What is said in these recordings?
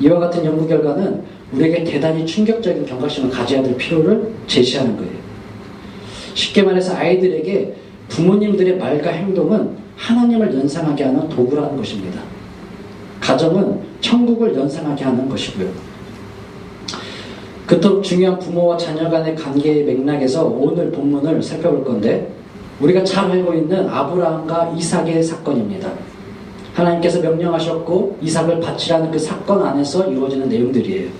이와 같은 연구 결과는 우리에게 대단히 충격적인 경각심을 가져야 될 필요를 제시하는 거예요. 쉽게 말해서 아이들에게 부모님들의 말과 행동은 하나님을 연상하게 하는 도구라는 것입니다. 가정은 천국을 연상하게 하는 것이고요. 그토록 중요한 부모와 자녀 간의 관계의 맥락에서 오늘 본문을 살펴볼 건데 우리가 잘 알고 있는 아브라함과 이삭의 사건입니다. 하나님께서 명령하셨고 이삭을 바치라는 그 사건 안에서 이루어지는 내용들이에요.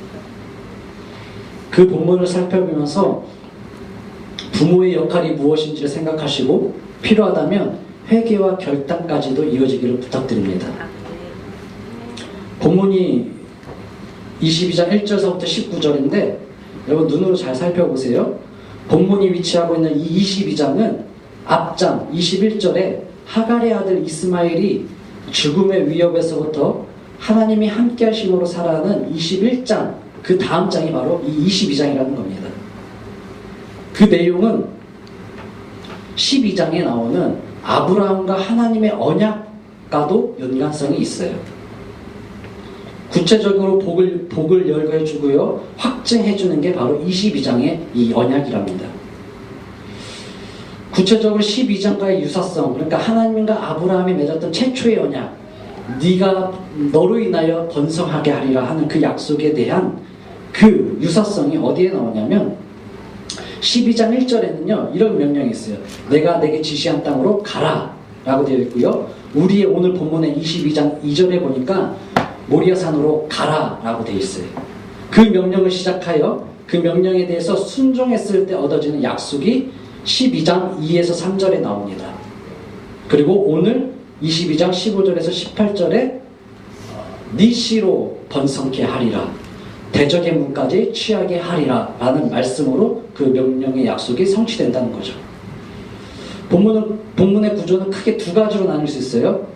그 본문을 살펴보면서 부모의 역할이 무엇인지를 생각하시고 필요하다면 회개와 결단까지도 이어지기를 부탁드립니다. 본문이 22장 1절서부터 19절인데 여러분 눈으로 잘 살펴보세요. 본문이 위치하고 있는 이 22장은 앞장 21절에 하갈의 아들 이스마엘이 죽음의 위협에서부터 하나님이 함께 하심으로 살아가는 21장 그 다음 장이 바로 이 22장이라는 겁니다. 그 내용은 12장에 나오는 아브라함과 하나님의 언약과도 연관성이 있어요. 구체적으로 복을, 복을 열거해 주고요. 확증해 주는 게 바로 22장의 이 언약이랍니다. 구체적으로 12장과의 유사성, 그러니까 하나님과 아브라함이 맺었던 최초의 언약, 네가 너로 인하여 번성하게 하리라 하는 그 약속에 대한 그 유사성이 어디에 나오냐면 12장 1절에는요 이런 명령이 있어요. 내가 내게 지시한 땅으로 가라 라고 되어 있고요. 우리의 오늘 본문의 22장 2절에 보니까 모리아산으로 가라 라고 되어 있어요. 그 명령을 시작하여 그 명령에 대해서 순종했을 때 얻어지는 약속이 12장 2에서 3절에 나옵니다. 그리고 오늘 22장 15절에서 18절에 니시로 번성케 하리라. 대적의 문까지 취하게 하리라. 라는 말씀으로 그 명령의 약속이 성취된다는 거죠. 본문은, 본문의 구조는 크게 두 가지로 나눌 수 있어요.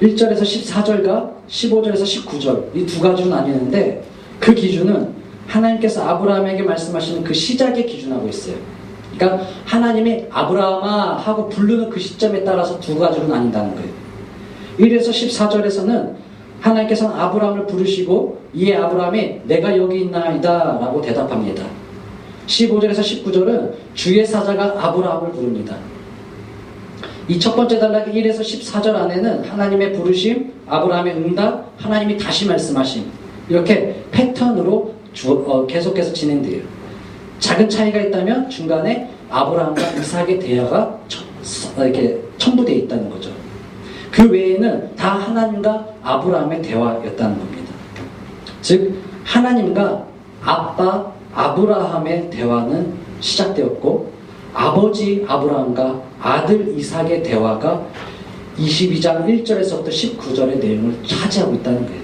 1절에서 14절과 15절에서 19절. 이 두 가지로 나뉘는데 그 기준은 하나님께서 아브라함에게 말씀하시는 그 시작의 기준하고 있어요. 그러니까 하나님이 아브라함아 하고 부르는 그 시점에 따라서 두 가지로 나뉜다는 거예요. 1에서 14절에서는 하나님께서는 아브라함을 부르시고 이에 아브라함이 내가 여기 있나이다 라고 대답합니다. 15절에서 19절은 주의 사자가 아브라함을 부릅니다. 이 첫 번째 단락 1에서 14절 안에는 하나님의 부르심, 아브라함의 응답, 하나님이 다시 말씀하심 이렇게 패턴으로 주, 어, 계속해서 진행돼요. 작은 차이가 있다면 중간에 아브라함과 이삭의 대화가 첨, 이렇게 첨부되어 있다는 거죠. 그 외에는 다 하나님과 아브라함의 대화였다는 겁니다. 즉 하나님과 아빠 아브라함의 대화는 시작되었고 아버지 아브라함과 아들 이삭의 대화가 22장 1절에서부터 19절의 내용을 차지하고 있다는 거예요.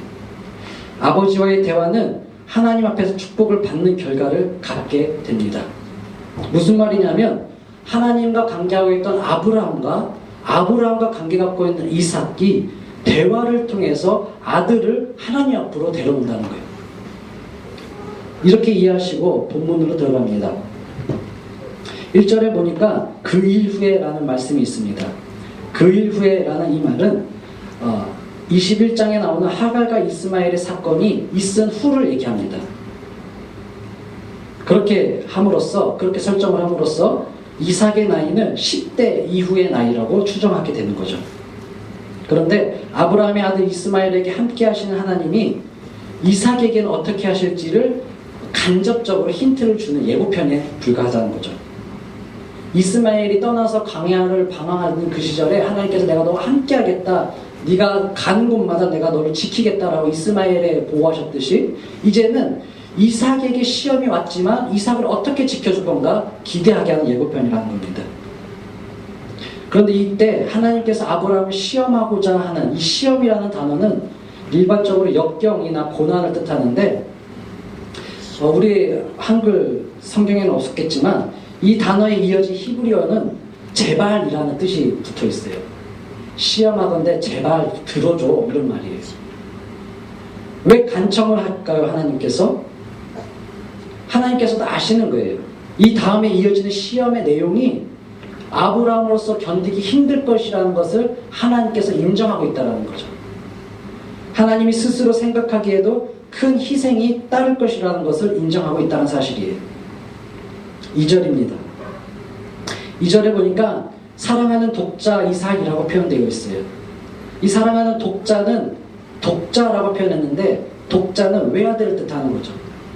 아버지와의 대화는 하나님 앞에서 축복을 받는 결과를 갖게 됩니다. 무슨 말이냐면 하나님과 관계하고 있던 아브라함과 아브라함과 관계 갖고 있는 이삭이 대화를 통해서 아들을 하나님 앞으로 데려온다는 거예요. 이렇게 이해하시고 본문으로 들어갑니다. 1절에 보니까 그 일 후에라는 말씀이 있습니다. 그 일 후에라는 이 말은 어, 21장에 나오는 하갈과 이스마엘의 사건이 있은 후를 얘기합니다. 그렇게 함으로써 그렇게 설정을 함으로써 이삭의 나이는 10대 이후의 나이라고 추정하게 되는 거죠. 그런데 아브라함의 아들 이스마엘에게 함께 하시는 하나님이 이삭에게는 어떻게 하실지를 간접적으로 힌트를 주는 예고편에 불과하다는 거죠. 이스마엘이 떠나서 광야를 방황하는 그 시절에 하나님께서 내가 너와 함께 하겠다. 네가 가는 곳마다 내가 너를 지키겠다라고 이스마엘에 보호하셨듯이 이제는 이삭에게 시험이 왔지만 이삭을 어떻게 지켜줄 건가 기대하게 하는 예고편이라는 겁니다. 그런데 이때 하나님께서 아브라함을 시험하고자 하는 이 시험이라는 단어는 일반적으로 역경이나 고난을 뜻하는데 어, 우리 한글 성경에는 없었겠지만 이 단어에 이어진 히브리어는 제발이라는 뜻이 붙어 있어요. 시험하건대 제발 들어줘 이런 말이에요. 왜 간청을 할까요 하나님께서? 하나님께서도 아시는 거예요. 이 다음에 이어지는 시험의 내용이 아브라함으로서 견디기 힘들 것이라는 것을 하나님께서 인정하고 있다는 거죠. 하나님이 스스로 생각하기에도 큰 희생이 따를 것이라는 것을 인정하고 있다는 사실이에요. 2절입니다. 2절에 보니까 사랑하는 독자 이삭이라고 표현되어 있어요. 이 사랑하는 독자는 독자라고 표현했는데 독자는 외아들을 뜻하는 거죠.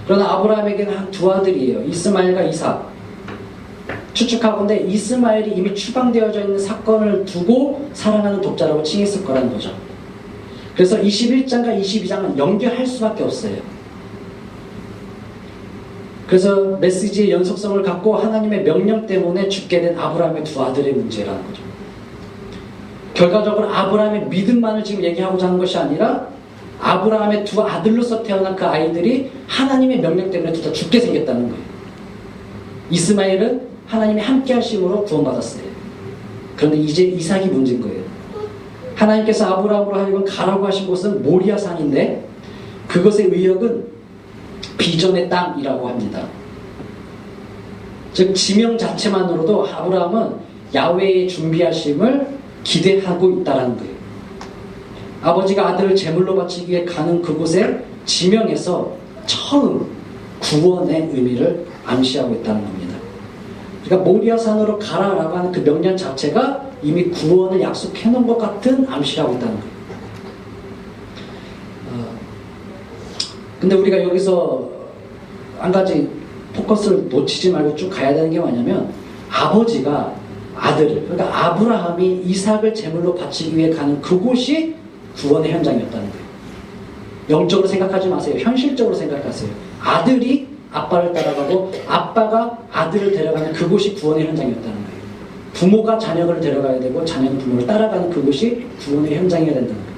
그러나 아브라함에게는 한 두 아들이에요. 이스마엘과 이삭. 추측하건대 이스마엘이 이미 추방되어져 있는 사건을 두고 사랑하는 독자라고 칭했을 거라는 거죠. 그래서 21장과 22장은 연결할 수밖에 없어요. 그래서 메시지의 연속성을 갖고 하나님의 명령 때문에 죽게 된 아브라함의 두 아들의 문제라는 거죠. 결과적으로 아브라함의 믿음만을 지금 얘기하고자 하는 것이 아니라 아브라함의 두 아들로서 태어난 그 아이들이 하나님의 명령 때문에 둘 다 죽게 생겼다는 거예요. 이스마엘은 하나님이 함께 하심으로 구원받았어요. 그런데 이제 이삭이 문제인 거예요. 하나님께서 아브라함으로 하여금 가라고 하신 곳은 모리아 산인데 그것의 의역은 비전의 땅이라고 합니다. 즉 지명 자체만으로도 아브라함은 야훼의 준비하심을 기대하고 있다는 거예요. 아버지가 아들을 제물로 바치기 위해 가는 그곳에 지명에서 처음 구원의 의미를 암시하고 있다는 겁니다. 그러니까 모리아산으로 가라라고 하는 그 명령 자체가 이미 구원을 약속해 놓은 것 같은 암시를 하고 있다는 거예요. 근데 우리가 여기서 한 가지 포커스를 놓치지 말고 쭉 가야 되는 게 뭐냐면 아버지가 아들을 그러니까 아브라함이 이삭을 제물로 바치기 위해 가는 그곳이 구원의 현장이었다는 거예요. 영적으로 생각하지 마세요. 현실적으로 생각하세요. 아들이 아빠를 따라가고 아빠가 아들을 데려가는 그곳이 구원의 현장이었다는 거예요. 부모가 자녀를 데려가야 되고 자녀는 부모를 따라가는 그곳이 구원의 현장이어야 된다는 거예요.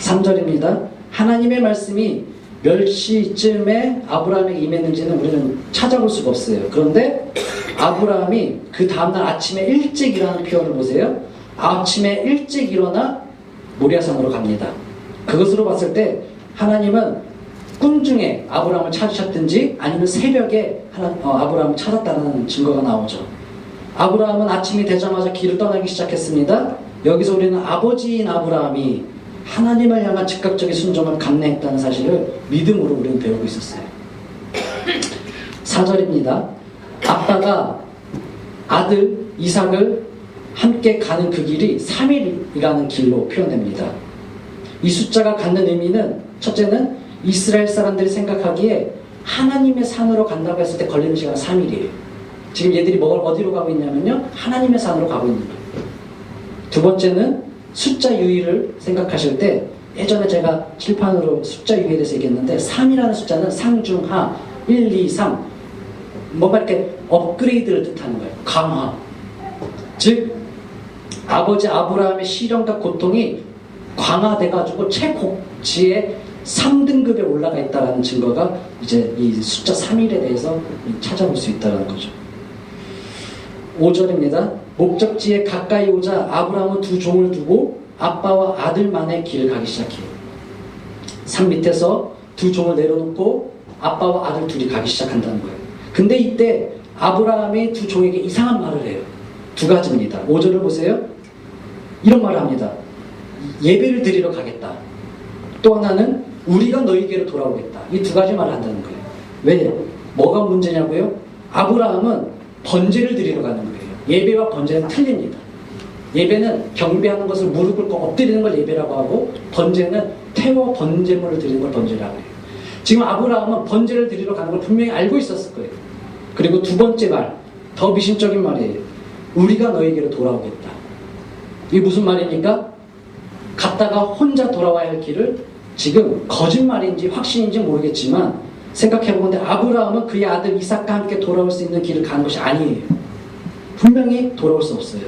3절입니다. 하나님의 말씀이 몇 시쯤에 아브라함에게 임했는지는 우리는 찾아볼 수가 없어요. 그런데 아브라함이 그 다음날 아침에 일찍 일어나는 표현을 보세요. 아침에 일찍 일어나 모리아산으로 갑니다. 그것으로 봤을 때 하나님은 꿈 중에 아브라함을 찾으셨든지 아니면 새벽에 어, 아브라함을 찾았다는 증거가 나오죠. 아브라함은 아침이 되자마자 길을 떠나기 시작했습니다. 여기서 우리는 아버지인 아브라함이 하나님을 향한 즉각적인 순종을 감내했다는 사실을 믿음으로 우리는 배우고 있었어요. 4절입니다. 아빠가 아들 이삭을 함께 가는 그 길이 3일이라는 길로 표현됩니다. 이 숫자가 갖는 의미는 첫째는 이스라엘 사람들이 생각하기에 하나님의 산으로 간다고 했을 때 걸리는 시간은 3일이에요. 지금 얘들이 뭘 어디로 가고 있냐면요. 하나님의 산으로 가고 있는 거예요. 두 번째는 숫자 유의를 생각하실 때 예전에 제가 칠판으로 숫자 유의에 대해서 얘기했는데 3이라는 숫자는 상중하 1, 2, 3 뭔가 이렇게 업그레이드를 뜻하는 거예요. 강화. 즉 아버지 아브라함의 시련과 고통이 강화돼가지고 최고치의 3등급에 올라가 있다는 증거가 이제 이 숫자 3일에 대해서 찾아볼 수 있다는 거죠. 5절입니다. 목적지에 가까이 오자 아브라함은 두 종을 두고 아빠와 아들만의 길을 가기 시작해요. 산 밑에서 두 종을 내려놓고 아빠와 아들 둘이 가기 시작한다는 거예요. 근데 이때 아브라함이 두 종에게 이상한 말을 해요. 두 가지입니다. 5절을 보세요. 이런 말을 합니다. 예배를 드리러 가겠다. 또 하나는 우리가 너희에게로 돌아오겠다. 이 두 가지 말을 한다는 거예요. 왜? 뭐가 문제냐고요? 아브라함은 번제를 드리러 가는 거예요. 예배와 번제는 틀립니다. 예배는 경배하는 것을 무릎 꿇고 엎드리는 걸 예배라고 하고 번제는 태워 번제물을 드리는 걸 번제라고 해요. 지금 아브라함은 번제를 드리러 가는 걸 분명히 알고 있었을 거예요. 그리고 두 번째 말, 더 미심적인 말이에요. 우리가 너에게로 돌아오겠다. 이게 무슨 말입니까? 갔다가 혼자 돌아와야 할 길을 지금 거짓말인지 확신인지 모르겠지만 생각해보는데 아브라함은 그의 아들 이삭과 함께 돌아올 수 있는 길을 가는 것이 아니에요. 분명히 돌아올 수 없어요.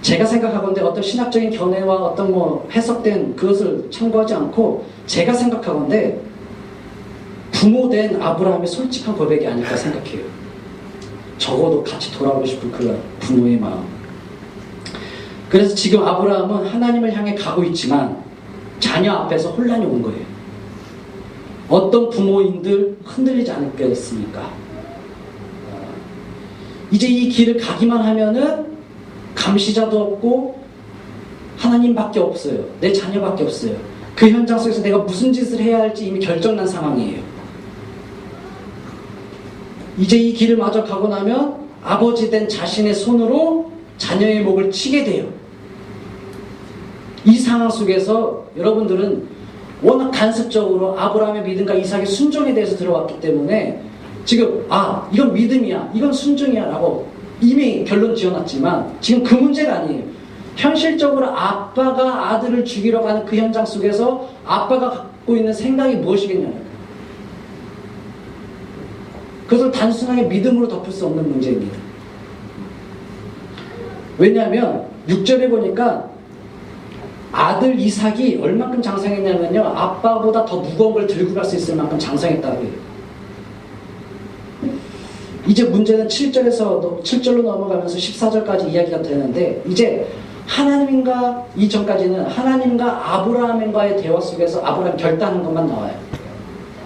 제가 생각하건데 어떤 신학적인 견해와 어떤 뭐 해석된 그것을 참고하지 않고 제가 생각하건데 부모된 아브라함의 솔직한 고백이 아닐까 생각해요. 적어도 같이 돌아오고 싶은 그 부모의 마음. 그래서 지금 아브라함은 하나님을 향해 가고 있지만 자녀 앞에서 혼란이 온 거예요. 어떤 부모인들 흔들리지 않겠습니까? 어, 이제 이 길을 가기만 하면은 감시자도 없고 하나님밖에 없어요. 내 자녀밖에 없어요. 그 현장 속에서 내가 무슨 짓을 해야 할지 이미 결정난 상황이에요. 이제 이 길을 마저 가고 나면 아버지 된 자신의 손으로 자녀의 목을 치게 돼요. 이 상황 속에서 여러분들은 워낙 간섭적으로 아브라함의 믿음과 이삭의 순종에 대해서 들어왔기 때문에 지금 아 이건 믿음이야 이건 순종이야 라고 이미 결론 지어놨지만 지금 그 문제가 아니에요. 현실적으로 아빠가 아들을 죽이러 가는 그 현장 속에서 아빠가 갖고 있는 생각이 무엇이겠냐는. 그것을 단순하게 믿음으로 덮을 수 없는 문제입니다. 왜냐하면 6절에 보니까 아들 이삭이 얼만큼 장성했냐면요. 아빠보다 더 무거운 걸 들고 갈 수 있을 만큼 장성했다고 해요. 이제 문제는 7절에서 7절로 넘어가면서 14절까지 이야기가 되는데 이제 하나님과 이전까지는 하나님과 아브라함과의 대화 속에서 아브라함 결단한 것만 나와요.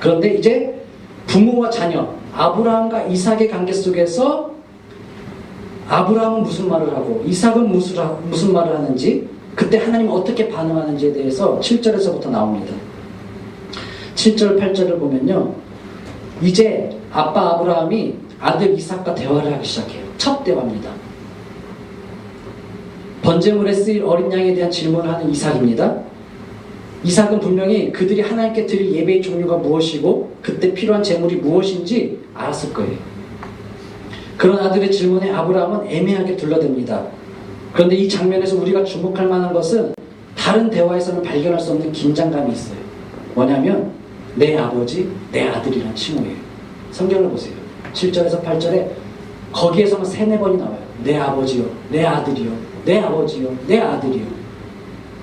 그런데 이제 부모와 자녀, 아브라함과 이삭의 관계 속에서 아브라함은 무슨 말을 하고 이삭은 무슨, 하- 무슨 말을 하는지 그때 하나님 어떻게 반응하는지에 대해서 7절에서부터 나옵니다. 7절, 8절을 보면요. 이제 아빠 아브라함이 아들 이삭과 대화를 하기 시작해요. 첫 대화입니다. 번제물에 쓰일 어린 양에 대한 질문을 하는 이삭입니다. 이삭은 분명히 그들이 하나님께 드릴 예배의 종류가 무엇이고 그때 필요한 제물이 무엇인지 알았을 거예요. 그런 아들의 질문에 아브라함은 애매하게 둘러댑니다. 그런데 이 장면에서 우리가 주목할 만한 것은 다른 대화에서는 발견할 수 없는 긴장감이 있어요. 뭐냐면 내 아버지, 내 아들이라는 칭호예요. 성경을 보세요. 7절에서 8절에 거기에서만 세네 번이 나와요. 내 아버지요, 내 아들이요, 내 아버지요, 내 아들이요.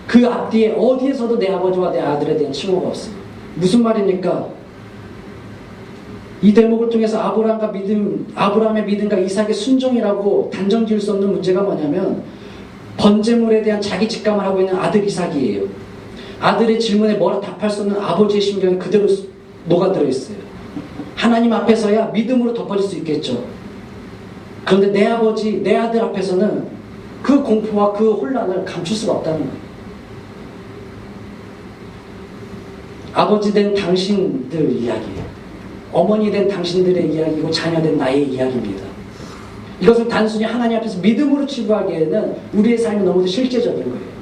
그 앞뒤에 어디에서도 내 아버지와 내 아들에 대한 칭호가 없어요. 무슨 말입니까? 이 대목을 통해서 아브라함과 믿음, 아브라함의 믿음과 이삭의 순종이라고 단정 지을 수 없는 문제가 뭐냐면 번제물에 대한 자기 직감을 하고 있는 아들 이삭이에요. 아들의 질문에 뭐라 답할 수 없는 아버지의 심경이 그대로 녹아들어 있어요. 하나님 앞에서야 믿음으로 덮어질 수 있겠죠. 그런데 내 아버지, 내 아들 앞에서는 그 공포와 그 혼란을 감출 수가 없다는 거예요. 아버지 된 당신들 이야기예요. 어머니 된 당신들의 이야기고 자녀 된 나의 이야기입니다. 이것을 단순히 하나님 앞에서 믿음으로 치부하기에는 우리의 삶이 너무도 실제적인 거예요.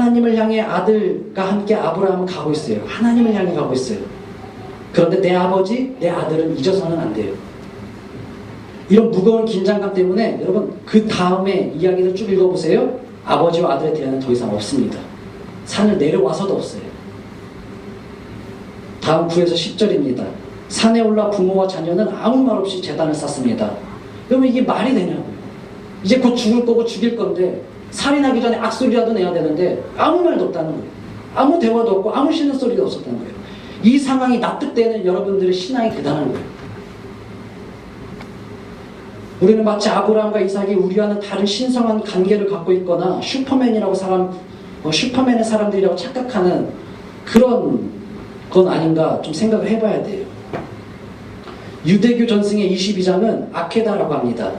하나님을 향해 아들과 함께 아브라함은 가고 있어요. 하나님을 향해 가고 있어요. 그런데 내 아버지, 내 아들은 잊어서는 안 돼요. 이런 무거운 긴장감 때문에 여러분 그 다음에 이야기를 쭉 읽어보세요. 아버지와 아들의 대화는 더 이상 없습니다. 산을 내려와서도 없어요. 다음 9에서 10절입니다. 산에 올라 부모와 자녀는 아무 말 없이 재단을 쌓습니다. 그러면 이게 말이 되냐고요. 이제 곧 죽을 거고 죽일 건데 살인하기 전에 악소리라도 내야 되는데 아무 말도 없다는 거예요. 아무 대화도 없고 아무 쉬는 소리도 없었다는 거예요. 이 상황이 납득되는 여러분들의 신앙이 대단한 거예요. 우리는 마치 아브라함과 이삭이 우리와는 다른 신성한 관계를 갖고 있거나 슈퍼맨이라고 사람, 어, 슈퍼맨의 사람들이라고 착각하는 그런 건 아닌가 좀 생각을 해봐야 돼요. 유대교 전승의 22장은 아케다라고 합니다.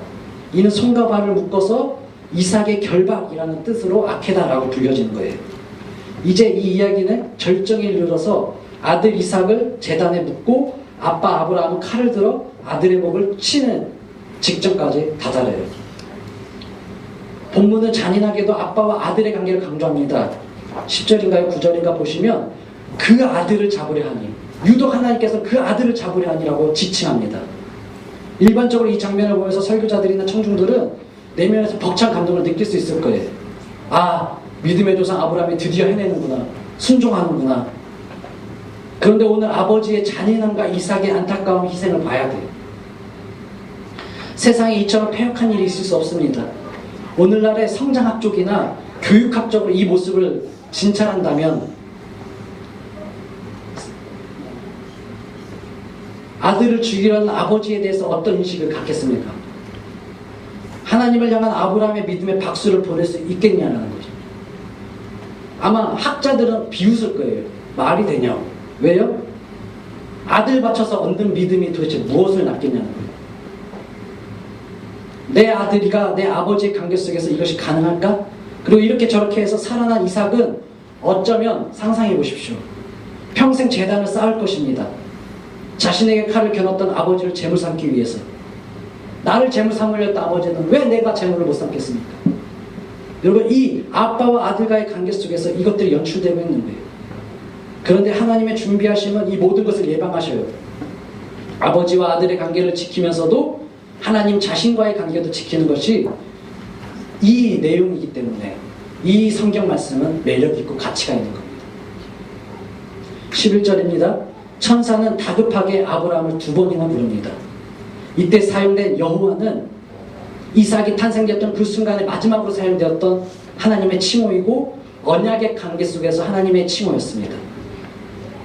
이는 손과 발을 묶어서 이삭의 결박이라는 뜻으로 아케다라고 불려지는 거예요. 이제 이 이야기는 절정에 이르러서 아들 이삭을 재단에 묶고 아빠 아브라함은 칼을 들어 아들의 목을 치는 직전까지 다다라요. 본문은 잔인하게도 아빠와 아들의 관계를 강조합니다. 10절인가요? 9절인가 보시면 그 아들을 잡으려 하니 유독 하나님께서 그 아들을 잡으려 하니라고 지칭합니다. 일반적으로 이 장면을 보면서 설교자들이나 청중들은 내면에서 벅찬 감동을 느낄 수 있을 거예요. 아, 믿음의 조상 아브라함이 드디어 해내는구나. 순종하는구나. 그런데 오늘 아버지의 잔인함과 이삭의 안타까운 희생을 봐야 돼요. 세상에 이처럼 폐역한 일이 있을 수 없습니다. 오늘날의 성장학 쪽이나 교육학적으로 이 모습을 진찰한다면 아들을 죽이려는 아버지에 대해서 어떤 인식을 갖겠습니까? 하나님을 향한 아브라함의 믿음의 박수를 보낼 수 있겠냐는 거죠. 아마 학자들은 비웃을 거예요. 말이 되냐고. 왜요? 아들 바쳐서 얻는 믿음이 도대체 무엇을 낳겠냐는 거예요. 내 아들이가 내 아버지의 관계 속에서 이것이 가능할까? 그리고 이렇게 저렇게 해서 살아난 이삭은 어쩌면 상상해 보십시오. 평생 재단을 쌓을 것입니다. 자신에게 칼을 겨눴던 아버지를 재물 삼기 위해서. 나를 재물 삼으려 했던 아버지는 왜 내가 재물을 못 삼겠습니까? 여러분, 이 아빠와 아들과의 관계 속에서 이것들이 연출되고 있는 거예요. 그런데 하나님의 준비하심은 이 모든 것을 예방하셔요. 아버지와 아들의 관계를 지키면서도 하나님 자신과의 관계도 지키는 것이 이 내용이기 때문에 이 성경 말씀은 매력 있고 가치가 있는 겁니다. 11절입니다. 천사는 다급하게 아브라함을 두 번이나 부릅니다. 이때 사용된 여호와는 이삭이 탄생되었던 그 순간에 마지막으로 사용되었던 하나님의 칭호이고 언약의 관계 속에서 하나님의 칭호였습니다.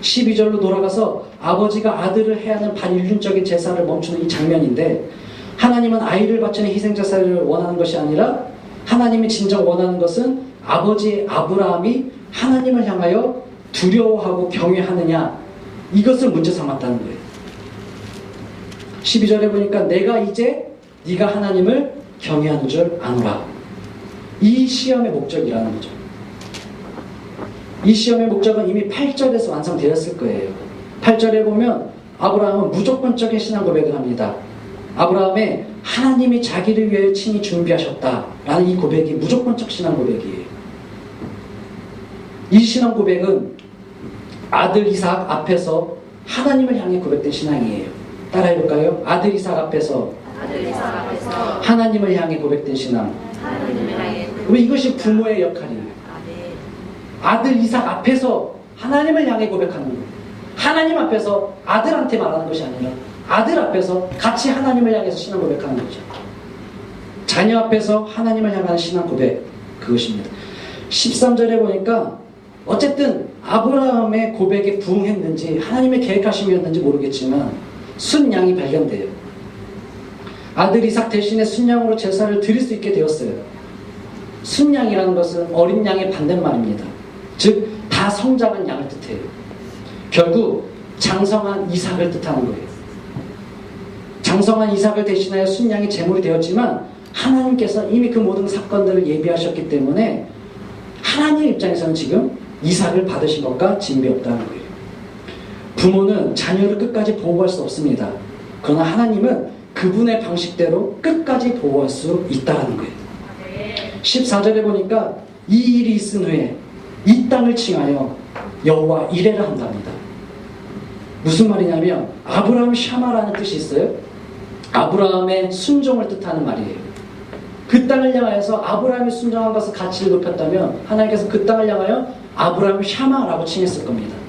12절로 돌아가서 아버지가 아들을 해야 하는 반인륜적인 제사를 멈추는 이 장면인데 하나님은 아이를 바치는 희생제사를 원하는 것이 아니라 하나님이 진정 원하는 것은 아버지 아브라함이 하나님을 향하여 두려워하고 경외하느냐 이것을 문제 삼았다는 거예요. 12절에 보니까 내가 이제 네가 하나님을 경외하는 줄 아노라. 이 시험의 목적이라는 거죠. 이 시험의 목적은 이미 8절에서 완성되었을 거예요. 8절에 보면 아브라함은 무조건적인 신앙 고백을 합니다. 아브라함의 하나님이 자기를 위해 친히 준비하셨다라는 이 고백이 무조건적 신앙 고백이에요. 이 신앙 고백은 아들 이삭 앞에서 하나님을 향해 고백된 신앙이에요. 따라해볼까요? 아들 이삭 앞에서 아들 이삭 앞에서 하나님을 향해 고백된 신앙. 그럼 이것이 부모의 역할이에요. 아들 이삭 앞에서 하나님을 향해 고백하는 거예요. 하나님 앞에서 아들한테 말하는 것이 아니라 아들 앞에서 같이 하나님을 향해서 신앙 고백하는 거죠. 자녀 앞에서 하나님을 향하는 신앙 고백 그것입니다. 13절에 보니까 어쨌든 아브라함의 고백에 부응했는지 하나님의 계획하심이었는지 모르겠지만 순양이 발견돼요. 아들 이삭 대신에 순양으로 제사를 드릴 수 있게 되었어요. 순양이라는 것은 어린 양의 반대말입니다. 즉, 다 성장한 양을 뜻해요. 결국 장성한 이삭을 뜻하는 거예요. 장성한 이삭을 대신하여 순양이 제물이 되었지만 하나님께서 이미 그 모든 사건들을 예비하셨기 때문에 하나님 입장에서는 지금 이삭을 받으신 것과 진비 없다는 거예요. 부모는 자녀를 끝까지 보호할 수 없습니다. 그러나 하나님은 그분의 방식대로 끝까지 보호할 수 있다는 거예요. 14절에 보니까 이 일이 있은 후에 이 땅을 칭하여 여호와 이레를 한답니다. 무슨 말이냐면 아브라함 샤마라는 뜻이 있어요. 아브라함의 순종을 뜻하는 말이에요. 그 땅을 향하여서 아브라함이 순종한 것을 가치를 높였다면 하나님께서 그 땅을 향하여 아브라함 샤마라고 칭했을 겁니다.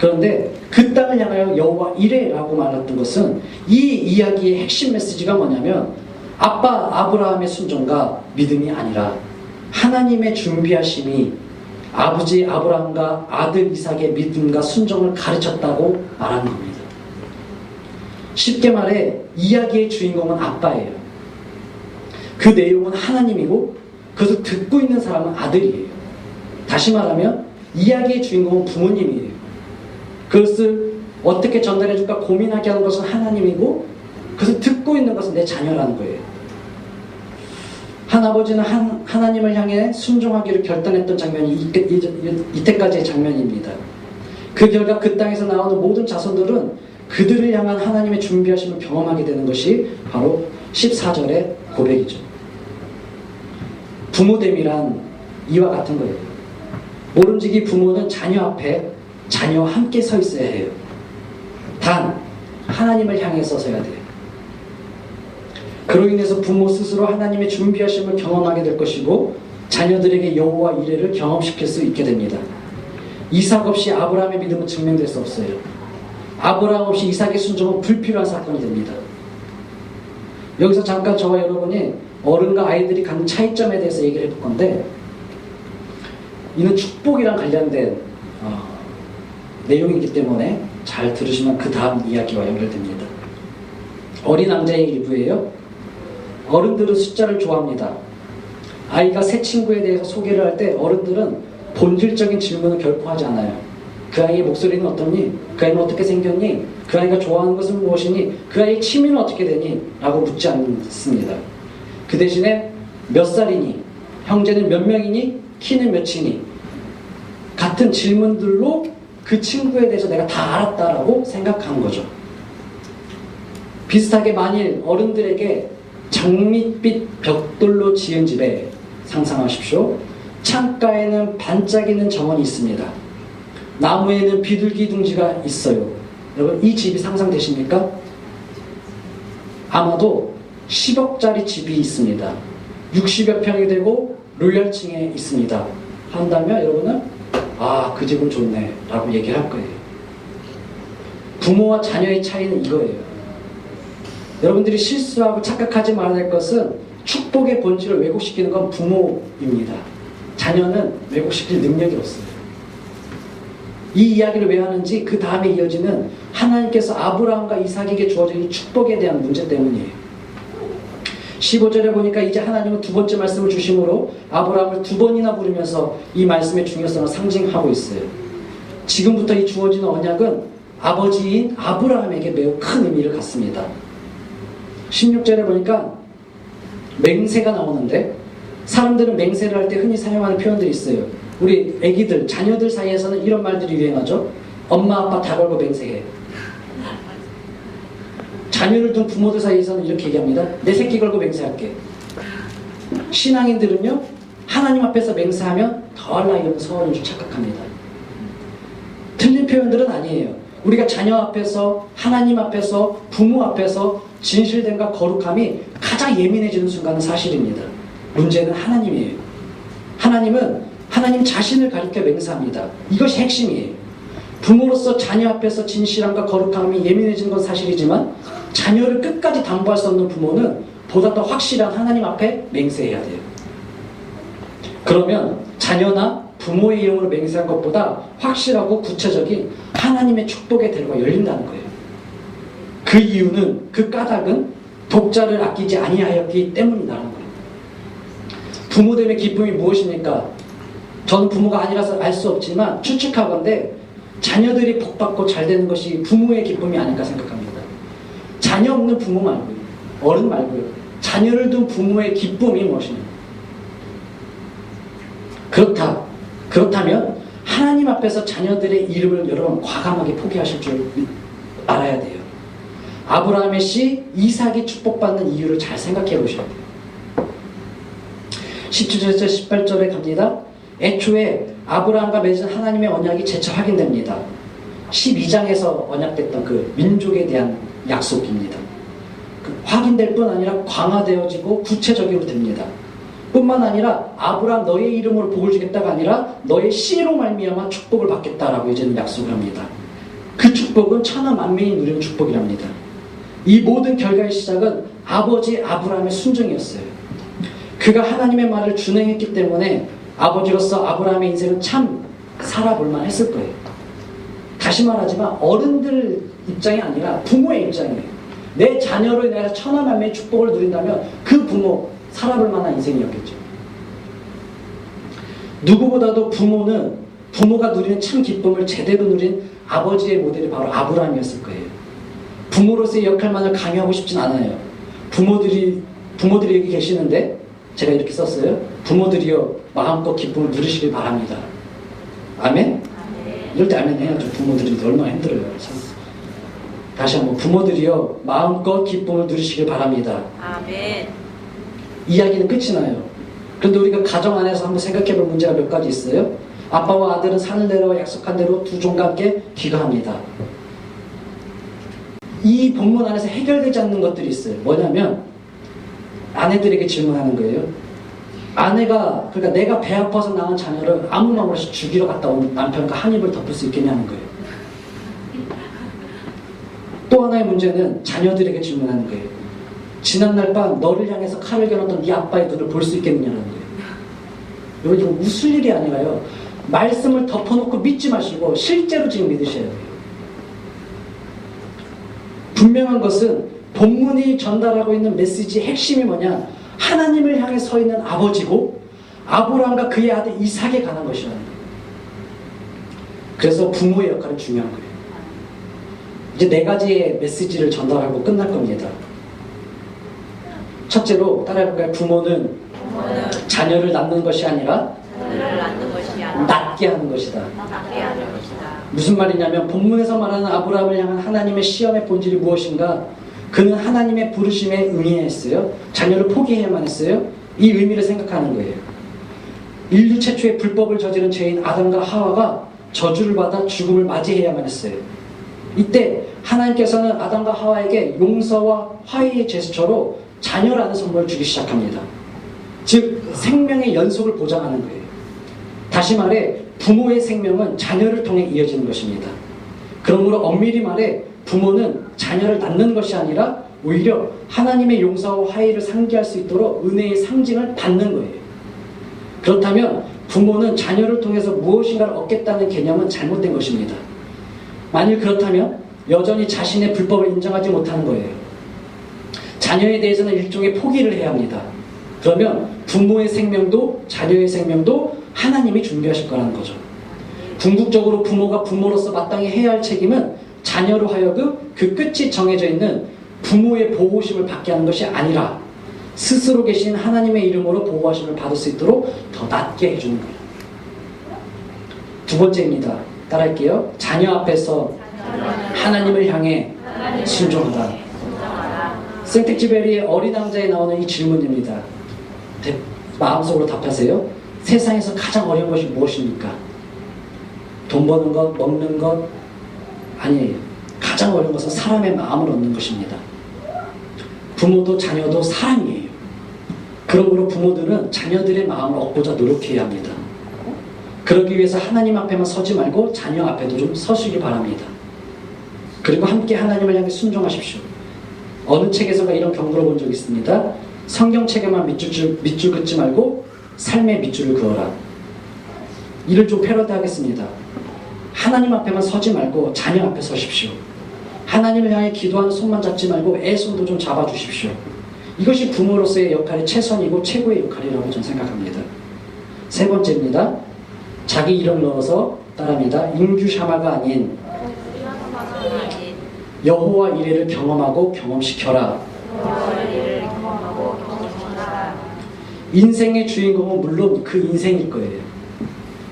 그런데 그 땅을 향하여 여호와 이레라고 말했던 것은 이 이야기의 핵심 메시지가 뭐냐면 아빠 아브라함의 순종과 믿음이 아니라 하나님의 준비하심이 아버지 아브라함과 아들 이삭의 믿음과 순종을 가르쳤다고 말하는 겁니다. 쉽게 말해 이야기의 주인공은 아빠예요. 그 내용은 하나님이고 그것을 듣고 있는 사람은 아들이에요. 다시 말하면 이야기의 주인공은 부모님이에요. 그것을 어떻게 전달해 줄까 고민하게 하는 것은 하나님이고 그것을 듣고 있는 것은 내 자녀라는 거예요. 한 아버지는 한, 하나님을 향해 순종하기를 결단했던 장면이 이때, 이때까지의 장면입니다. 그 결과 그 땅에서 나오는 모든 자손들은 그들을 향한 하나님의 준비하심을 경험하게 되는 것이 바로 14절의 고백이죠. 부모됨이란 이와 같은 거예요. 모름지기 부모는 자녀 앞에 자녀와 함께 서 있어야 해요. 단, 하나님을 향해 서 서야 돼요. 그로 인해서 부모 스스로 하나님의 준비하심을 경험하게 될 것이고 자녀들에게 여호와 이레를 경험시킬 수 있게 됩니다. 이삭 없이 아브라함의 믿음은 증명될 수 없어요. 아브라함 없이 이삭의 순종은 불필요한 사건이 됩니다. 여기서 잠깐 저와 여러분이 어른과 아이들이 갖는 차이점에 대해서 얘기를 해볼 건데 이는 축복이랑 관련된 어, 내용이기 때문에 잘 들으시면 그 다음 이야기와 연결됩니다. 어린 왕자의 일부예요. 어른들은 숫자를 좋아합니다. 아이가 새 친구에 대해서 소개를 할 때 어른들은 본질적인 질문을 결코 하지 않아요. 그 아이의 목소리는 어떠니? 그 아이는 어떻게 생겼니? 그 아이가 좋아하는 것은 무엇이니? 그 아이의 취미는 어떻게 되니? 라고 묻지 않습니다. 그 대신에 몇 살이니? 형제는 몇 명이니? 키는 몇이니? 같은 질문들로 그 친구에 대해서 내가 다 알았다라고 생각한 거죠. 비슷하게 만일 어른들에게 장밋빛 벽돌로 지은 집에 상상하십시오. 창가에는 반짝이는 정원이 있습니다. 나무에는 비둘기 둥지가 있어요. 여러분 이 집이 상상되십니까? 아마도 10억짜리 집이 있습니다. 60여 평이 되고 롤열층에 있습니다. 한다면 여러분은 아 그 집은 좋네 라고 얘기할 거예요. 부모와 자녀의 차이는 이거예요. 여러분들이 실수하고 착각하지 말아야 될 것은 축복의 본질을 왜곡시키는 건 부모입니다. 자녀는 왜곡시킬 능력이 없어요. 이 이야기를 왜 하는지 그 다음에 이어지는 하나님께서 아브라함과 이삭에게 주어진 이 축복에 대한 문제 때문이에요. 15절에 보니까 이제 하나님은 두 번째 말씀을 주심으로 아브라함을 두 번이나 부르면서 이 말씀의 중요성을 상징하고 있어요. 지금부터 이 주어지는 언약은 아버지인 아브라함에게 매우 큰 의미를 갖습니다. 16절에 보니까 맹세가 나오는데 사람들은 맹세를 할 때 흔히 사용하는 표현들이 있어요. 우리 애기들, 자녀들 사이에서는 이런 말들이 유행하죠. 엄마, 아빠 다 걸고 맹세해. 자녀를 둔 부모들 사이에서는 이렇게 얘기합니다. 내 새끼 걸고 맹세할게. 신앙인들은요, 하나님 앞에서 맹세하면 더할라 이러면 서원인 줄 착각합니다. 틀린 표현들은 아니에요. 우리가 자녀 앞에서, 하나님 앞에서, 부모 앞에서 진실됨과 거룩함이 가장 예민해지는 순간은 사실입니다. 문제는 하나님이에요. 하나님은 하나님 자신을 가리켜 맹세합니다. 이것이 핵심이에요. 부모로서 자녀 앞에서 진실함과 거룩함이 예민해지는 건 사실이지만 자녀를 끝까지 담보할 수 없는 부모는 보다 더 확실한 하나님 앞에 맹세해야 돼요. 그러면 자녀나 부모의 이름으로 맹세한 것보다 확실하고 구체적인 하나님의 축복의 대로가 열린다는 거예요. 그 이유는 그 까닭은 독자를 아끼지 아니하였기 때문이라는 거예요. 부모됨의 기쁨이 무엇입니까? 저는 부모가 아니라서 알 수 없지만 추측하건대 자녀들이 복받고 잘 되는 것이 부모의 기쁨이 아닐까 생각합니다. 자녀 없는 부모 말고요. 어른 말고요. 자녀를 둔 부모의 기쁨이 무엇입니까? 그렇다. 그렇다면 하나님 앞에서 자녀들의 이름을 여러분 과감하게 포기하실 줄 알아야 돼요. 아브라함의 씨 이삭이 축복받는 이유를 잘 생각해 보셔야 돼요. 17절에서 18절에 갑니다. 애초에 아브라함과 맺은 하나님의 언약이 재차 확인됩니다. 12장에서 언약됐던 그 민족에 대한 약속입니다. 그 확인될 뿐 아니라 강화되어지고 구체적으로 됩니다. 뿐만 아니라 아브라함 너의 이름으로 복을 주겠다가 아니라 너의 씨로 말미암아 축복을 받겠다라고 이제는 약속을 합니다. 그 축복은 천하 만민이 누리는 축복이랍니다. 이 모든 결과의 시작은 아버지 아브라함의 순종이었어요. 그가 하나님의 말을 준행했기 때문에 아버지로서 아브라함의 인생은 참 살아볼만 했을 거예요. 다시 말하지만 어른들 입장이 아니라 부모의 입장이에요. 내 자녀로 인해서 천하만매의 축복을 누린다면 그 부모 살아볼 만한 인생이었겠죠. 누구보다도 부모는 부모가 누리는 참 기쁨을 제대로 누린 아버지의 모델이 바로 아브라함이었을 거예요. 부모로서의 역할만을 강요하고 싶진 않아요. 부모들이 부모들이 여기 계시는데 제가 이렇게 썼어요. 부모들이여 마음껏 기쁨을 누리시길 바랍니다. 아멘? 이럴 때 아멘 해야죠. 부모들이 얼마나 힘들어요. 참. 다시 한번 부모들이여 마음껏 기쁨을 누리시길 바랍니다. 아멘. 이야기는 끝이 나요. 그런데 우리가 가정 안에서 한번 생각해 볼 문제가 몇 가지 있어요. 아빠와 아들은 산을 내려와 약속한 대로 두 종과 함께 귀가합니다. 이 본문 안에서 해결되지 않는 것들이 있어요. 뭐냐면 아내들에게 질문하는 거예요. 아내가 그러니까 내가 배 아파서 낳은 자녀를 아무 말 없이 죽이러 갔다 온 남편과 한 입을 덮을 수 있겠냐는 거예요. 또 하나의 문제는 자녀들에게 질문하는 거예요. 지난날 밤 너를 향해서 칼을 겨눴던 네 아빠의 눈을 볼 수 있겠느냐는 거예요. 여러분 이거 웃을 일이 아니라요. 말씀을 덮어놓고 믿지 마시고 실제로 지금 믿으셔야 돼요. 분명한 것은 본문이 전달하고 있는 메시지의 핵심이 뭐냐? 하나님을 향해 서 있는 아버지고 아브라함과 그의 아들 이삭에 관한 것이라는 거예요. 그래서 부모의 역할은 중요한 거예요. 이제 네 가지의 메시지를 전달하고 끝날 겁니다. 첫째로 따라해볼까요? 부모는 자녀를 낳는 것이 아니라 낳게 하는 것이다. 낳게 하는 것이다. 무슨 말이냐면 본문에서 말하는 아브라함을 향한 하나님의 시험의 본질이 무엇인가? 그는 하나님의 부르심에 응해야 했어요. 자녀를 포기해야만 했어요. 이 의미를 생각하는 거예요. 인류 최초의 불법을 저지른 죄인 아담과 하와가 저주를 받아 죽음을 맞이해야만 했어요. 이때 하나님께서는 아담과 하와에게 용서와 화해의 제스처로 자녀라는 선물을 주기 시작합니다. 즉 생명의 연속을 보장하는 거예요. 다시 말해 부모의 생명은 자녀를 통해 이어지는 것입니다. 그러므로 엄밀히 말해 부모는 자녀를 낳는 것이 아니라 오히려 하나님의 용서와 화해를 상기할 수 있도록 은혜의 상징을 받는 거예요. 그렇다면 부모는 자녀를 통해서 무엇인가를 얻겠다는 개념은 잘못된 것입니다. 만일 그렇다면 여전히 자신의 불법을 인정하지 못하는 거예요. 자녀에 대해서는 일종의 포기를 해야 합니다. 그러면 부모의 생명도 자녀의 생명도 하나님이 준비하실 거라는 거죠. 궁극적으로 부모가 부모로서 마땅히 해야 할 책임은 자녀로 하여금 그 끝이 정해져 있는 부모의 보호심을 받게 하는 것이 아니라 스스로 계신 하나님의 이름으로 보호하심을 받을 수 있도록 더 낫게 해주는 거예요. 두 번째입니다. 따라할게요. 자녀 앞에서 하나님을 향해 순종하라. 생텍쥐베리의 어린 왕자에 나오는 이 질문입니다. 대- 마음속으로 답하세요. 세상에서 가장 어려운 것이 무엇입니까? 돈 버는 것, 먹는 것 아니에요. 가장 어려운 것은 사람의 마음을 얻는 것입니다. 부모도 자녀도 사람이에요. 그러므로 부모들은 자녀들의 마음을 얻고자 노력해야 합니다. 그러기 위해서 하나님 앞에만 서지 말고 자녀 앞에도 좀 서시기 바랍니다. 그리고 함께 하나님을 향해 순종하십시오. 어느 책에서가 이런 경고를 본 적이 있습니다. 성경책에만 밑줄, 줄- 밑줄 긋지 말고 삶의 밑줄을 그어라. 이를 좀 패러디하겠습니다. 하나님 앞에만 서지 말고 자녀 앞에 서십시오. 하나님을 향해 기도하는 손만 잡지 말고 애 손도 좀 잡아주십시오. 이것이 부모로서의 역할이 최선이고 최고의 역할이라고 저는 생각합니다. 세 번째입니다. 자기 이름 넣어서 따라합니다. 인규 샤마가 아닌 여호와 이레를 경험하고 경험시켜라. 인생의 주인공은 물론 그 인생일 거예요.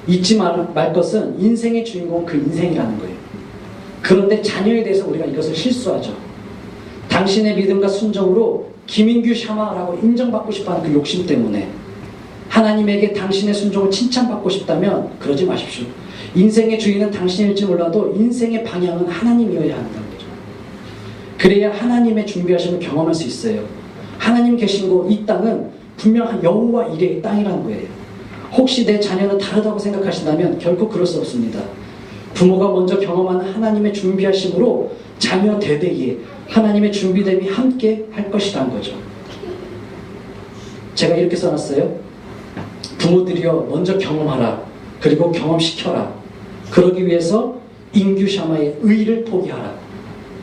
잊지 말, 말 것은 인생의 주인공은 그 인생이라는 거예요. 그런데 자녀에 대해서 우리가 이것을 실수하죠. 당신의 믿음과 순종으로 김인규 샤마라고 인정받고 싶어 하는 그 욕심 때문에 하나님에게 당신의 순종을 칭찬받고 싶다면 그러지 마십시오. 인생의 주인은 당신일지 몰라도 인생의 방향은 하나님이어야 한다는 거죠. 그래야 하나님의 준비하심을 경험할 수 있어요. 하나님 계신 곳 이 땅은 분명 여호와 이레의 땅이라는 거예요. 혹시 내 자녀는 다르다고 생각하신다면 결코 그럴 수 없습니다. 부모가 먼저 경험하는 하나님의 준비하심으로 자녀 대대에 하나님의 준비됨이 함께 할 것이라는 거죠. 제가 이렇게 써놨어요. 부모들이여 먼저 경험하라. 그리고 경험시켜라. 그러기 위해서 인규샤마의 의를 포기하라.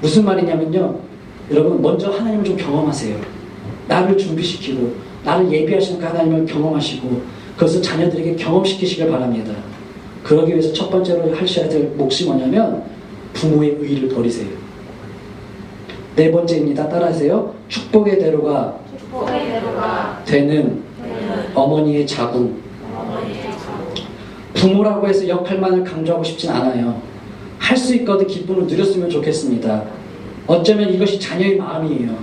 무슨 말이냐면요. 여러분 먼저 하나님을 좀 경험하세요. 나를 준비시키고 나를 예비하시는 그 하나님을 경험하시고 그것을 자녀들에게 경험시키시길 바랍니다. 그러기 위해서 첫 번째로 하셔야 될 몫이 뭐냐면 부모의 의를 버리세요. 네 번째입니다. 따라하세요. 축복의 대로가 축복의 대로가 되는 되는 어머니의 자궁. 부모라고 해서 역할만을 강조하고 싶진 않아요. 할 수 있거든 기쁨을 누렸으면 좋겠습니다. 어쩌면 이것이 자녀의 마음이에요.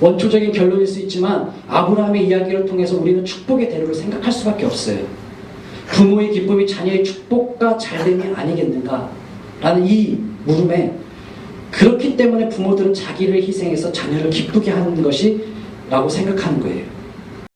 원초적인 결론일 수 있지만 아브라함의 이야기를 통해서 우리는 축복의 대로를 생각할 수밖에 없어요. 부모의 기쁨이 자녀의 축복과 잘됨이 아니겠는가? 라는 이 물음에 그렇기 때문에 부모들은 자기를 희생해서 자녀를 기쁘게 하는 것이 라고 생각하는 거예요.